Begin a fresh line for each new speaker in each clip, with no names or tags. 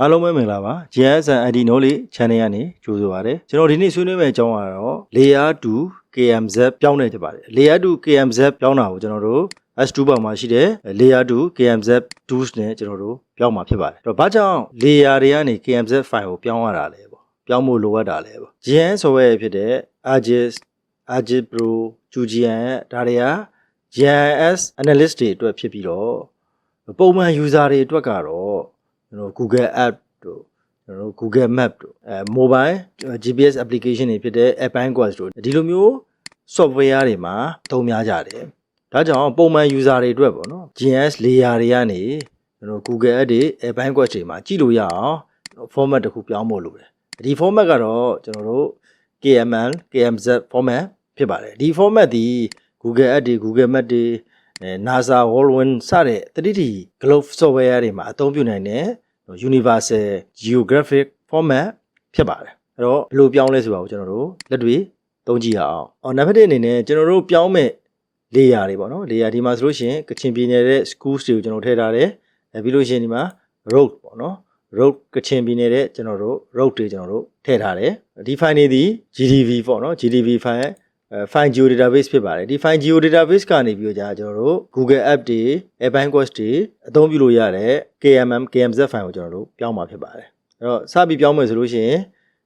အားလုံးပဲမင်္ဂလာပါ GS and ID Knowledge Channel ကနေကြိုဆိုပါရစေကျွန်တော်ဒီနေ့ဆွေးနွေးမယ့်အကြောင်းကတော့ Layer 2 KMZ ပြောင်းနေကြပါတယ် Layer 2 KMZ ပြောင်းတာကိုကျွန်တော်တို့ S2 ဘက်မှာရှိတဲ့ Layer 2 KMZ tools နဲ့ကျွန်တော်တို့ပြောင်းမှာဖြစ်ပါတယ်အဲ့တော့ဘာကြောင့် Layer တွေကနေ KMZ file ကိုပြောင်းရတာလဲပေါ့ပြောင်းဖို့လိုအပ်တာလဲပေါ့ GN ဆိုရဲဖြစ်တဲ့ Argis Argis Pro QGN ဒါတွေက GIS analyst တွေအတွက်ဖြစ်ပြီးတော့ပုံမှန် user တွေအတွက်ကတော့ ကျွန်တော် Google App တို့ကျွန်တော်တို့ Google Map တို့အဲ mobile GPS application တွေဖြစ်တဲ့ Appine Quest တို့ဒီလိုမျိုး software တွေမှာသုံးများကြတယ်။ဒါကြောင့်ပုံမှန် user တွေအတွက်ပေါ့နော် GIS layer တွေကနေကျွန်တော် Google App တွေ Appine Quest တွေမှာကြည့်လို့ရအောင် format တစ်ခုပြောင်းဖို့လိုတယ်။ဒီ format ကတော့ကျွန်တော်တို့ KML KMZ format ဖြစ်ပါတယ်။ဒီ format ဒီ Google App တွေ Google Map တွေအဲ NASA Whirlwind စတဲ့တတိတိ globe software တွေမှာအသုံးပြုနိုင်တဲ့ universal geographic format ဖြစ်ပါတယ်အဲ့တော့ဘယ်လိုပြောင်းလဲဆိုတာကိုကျွန်တော်တို့လက်တွေ့သုံးကြည့်ရအောင်အော်နံပါတ်1အနေနဲ့ကျွန်တော်တို့ပြောင်းမဲ့ layer တွေပေါ့နော် layer ဒီမှာဆိုလို့ရှိရင်ကချင်ပြည်နယ်ရဲ့ schools တွေကိုကျွန်တော်ထည့်ထားတယ်အဲပြီးလို့ရှိရင်ဒီမှာ road ပေါ့နော် road ကချင်ပြည်နယ်ရဲ့ကျွန်တော်တို့ road တွေကျွန်တော်တို့ထည့်ထားတယ်ဒီ file တွေဒီ GDV ပေါ့နော် GDV file အဲ file geo database ဖြစ်ပါတယ်ဒီ file geo database ကနေပြီးတော့ကြာကျွန်တော်တို့ Google App တွေ Appine Quest တွေအသုံးပြုလို့ရတဲ့ KMM KMZ file ကိုကျွန်တော်တို့ပြောင်းမှာဖြစ်ပါတယ်အဲ့တော့စပြီးပြောင်းမယ်ဆိုလို့ရှိရင်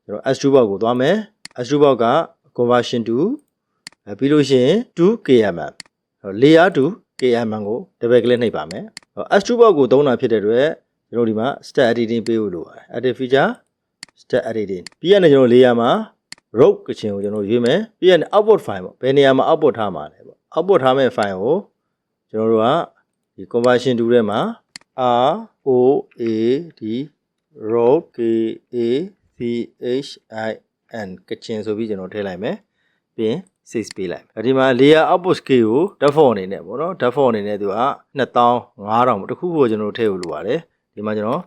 ကျွန်တော် S2 box ကိုသွားမယ် S2 box က conversion to အဲပြီးလို့ရှိရင် to KMM အဲ့တော့ layer to KMM ကို double click နှိပ်ပါမယ်အဲ့တော့ S2 box ကိုသုံးတာဖြစ်တဲ့အတွက်ကျွန်တော်ဒီမှာ step editing ပေးဖို့လိုပါတယ် edit feature step editing ပြီးရင်ကျွန်တော် layer မှာ rope ကချင်ကိုကျွန်တော်ရွေးမယ်ပြီးရင် output file ပေါ့ဘယ်နေရာမှာ output ထားမှာလဲပေါ့ output ထားမဲ့ file ကိုကျွန်တော်တို့ကဒီ conversion tool ထဲမှာ R O A D rope K A C H I N ကချင်ဆိုပြီးကျွန်တော်ထည့်လိုက်မယ်ပြီးရင် save ပေးလိုက်မယ်ဒီမှာ layer output scale ကို default အနေနဲ့ပေါ့နော် default အနေနဲ့သူက2000 5000ပေါ့တစ်ခုခုကိုကျွန်တော်ထည့်လို့လိုပါတယ်ဒီမှာကျွန်တော်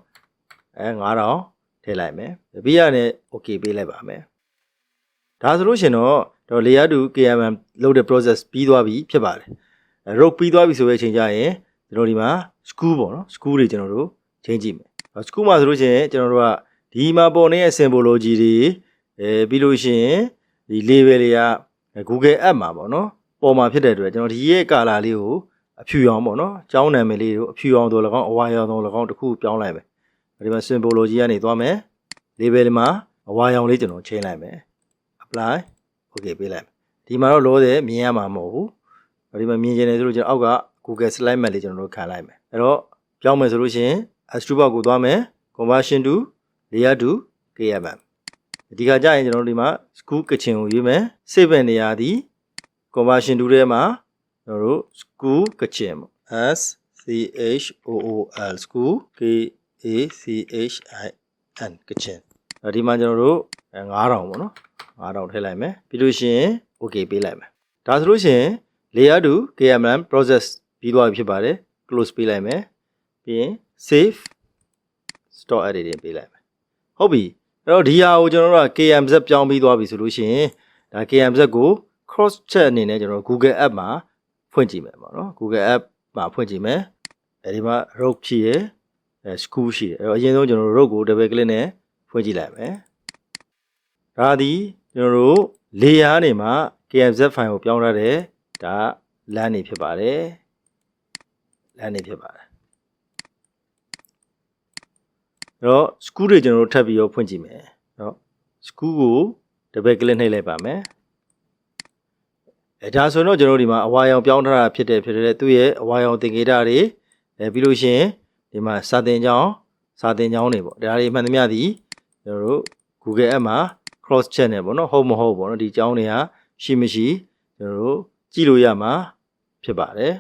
အဲ9000ထည့်လိုက်မယ်ပြီးရနဲ့ okay ပေးလိုက်ပါမယ် ဒါဆိုလို့ရှင်တော့တော့ layer 2 KMM လုပ်တဲ့ process ပြီးသွားပြီဖြစ်ပါတယ်အဲ rope ပြီးသွားပြီဆိုတဲ့အချိန်ကျရင်ကျွန်တော်ဒီမှာ screw ပေါ့နော် screw တွေကျွန်တော်တို့ချိန်ကြည့်မယ်အဲ screw မှာဆိုလို့ရှိရင်ကျွန်တော်တို့ကဒီမှာပေါ်နေတဲ့ symbology တွေအဲပြီးလို့ရှိရင်ဒီ label တွေက Google App မှာပေါ့နော်ပေါ်မှာဖြစ်တဲ့အတွက်ကျွန်တော်ဒီရဲ့ color လေးကိုအဖြူရောင်ပေါ့နော်ကျောင်းနာမည်လေးကိုအဖြူရောင်တို့၎င်းအဝါရောင်တို့၎င်းတစ်ခုပြောင်းလိုက်မယ်ဒီမှာ symbology ကနေသွားမယ် label မှာအဝါရောင်လေးကျွန်တော်ချိန်လိုက်မယ် apply okay ပေးလိုက်မယ်ဒီမှာတော့လောတယ်မြင်ရမှာမဟုတ်ဘူးဒီမှာမြင်ကျင်တယ်ဆိုလို့ကျွန်တော်အောက်က Google slide map လေးကျွန်တော်တို့ခံလိုက်မယ်အဲ့တော့ပြောင်းမယ်ဆိုလို့ရှိရင် S2 box ကိုသွားမယ် conversion to layer to KMM ဒီခါကျရင်ကျွန်တော်တို့ဒီမှာ school ကချင်ကိုရွေးမယ် save တဲ့နေရာဒီ conversion to ထဲမှာကျွန်တော်တို့ school ကချင်ပေါ့ S C H O O L school K A C H I N ကချင်ဒီမှာကျွန်တော်တို့9000ပေါ့နော် 9000ထည့်လိုက်မယ်ပြီးလို့ရှိရင် okay ပေးလိုက်မယ်ဒါဆိုလို့ရှိရင် layer 2 KMM process ပြီးသွားပြီဖြစ်ပါတယ် close ပေးလိုက်မယ်ပြီးရင် save store editing ပေးလိုက်မယ်ဟုတ်ပြီအဲ့တော့ဒီဟာကိုကျွန်တော်တို့က KMZ ပြောင်းပြီးသွားပြီဆိုလို့ရှိရင်ဒါ KMZ ကို cross check အနေနဲ့ကျွန်တော် Google App မှာဖွင့်ကြည့်မယ်ပေါ့နော် Google App မှာဖွင့်ကြည့်မယ်အဲဒီမှာ rope ရှိရယ်အဲ school ရှိတယ်အဲ့တော့အရင်ဆုံးကျွန်တော်တို့ rope ကို double click နဲ့ဖွင့်ကြည့်လိုက်မယ်ဒါဒီ ကျွန်တော်တို့ layer နေမှာ KMZ file ကိုပြောင်းထားတဲ့ဒါ LAN နေဖြစ်ပါတယ် LAN နေဖြစ်ပါတယ်အဲ့တော့ screw တွေကျွန်တော်တို့ထပ်ပြီးတော့ဖွင့်ကြည့်မယ်เนาะ screw ကို double click နှိပ်လိုက်ပါမယ်အဲဒါဆိုတော့ကျွန်တော်တို့ဒီမှာအဝါရောင်ပြောင်းထားတာဖြစ်တဲ့ဖြစ်တဲ့သူ့ရဲ့အဝါရောင်သင်္ကေတတွေအဲပြီးလို့ရှိရင်ဒီမှာစာသင်ကျောင်းစာသင်ကျောင်းတွေပေါ့ဒါတွေမှန်သမျှဒီကျွန်တော်တို့ Google App မှာ cross check နေပေါ့နော်ဟုတ်မဟုတ်ပေါ့နော်ဒီအကြောင်းတွေကရှိမရှိကျွန်တော်တို့ကြည့်လို့ရမှာဖြစ်ပါတယ်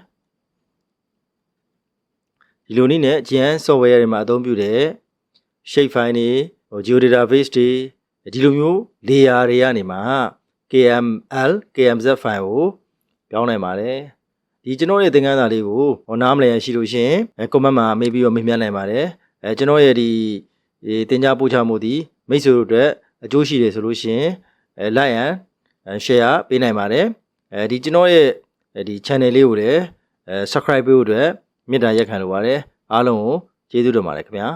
ဒီလိုနည်းနဲ့ GN software တွေမှာအသုံးပြုတဲ့ shape file တွေဟို geo database တွေဒီလိုမျိုး layer တွေကနေမှာ KML KMZ file ကိုပြောင်းနိုင်ပါတယ်ဒီကျွန်တော်ရဲ့သင်ခန်းစာလေးကိုဟောနားမလည်ရရှိလို့ရှရင်အဲ comment မှာမေးပြီးတော့မေးမြန်းနိုင်ပါတယ်အဲကျွန်တော်ရဲ့ဒီဒီတင် जा ပို့ချမှုဒီမိတ်ဆွေတို့အတွက် အကျိုးရှိတယ်ဆိုလို့ရှရင်အဲ like and share ပေးနိုင်ပါတယ်အဲဒီကျွန်တော်ရဲ့ဒီ channel လေးကိုလည်းအဲ subscribe ပေးဖို့အတွက်မေတ္တာရက်ခံလိုပါတယ်အားလုံးကိုကျေးဇူးတင်ပါတယ်ခင်ဗျာ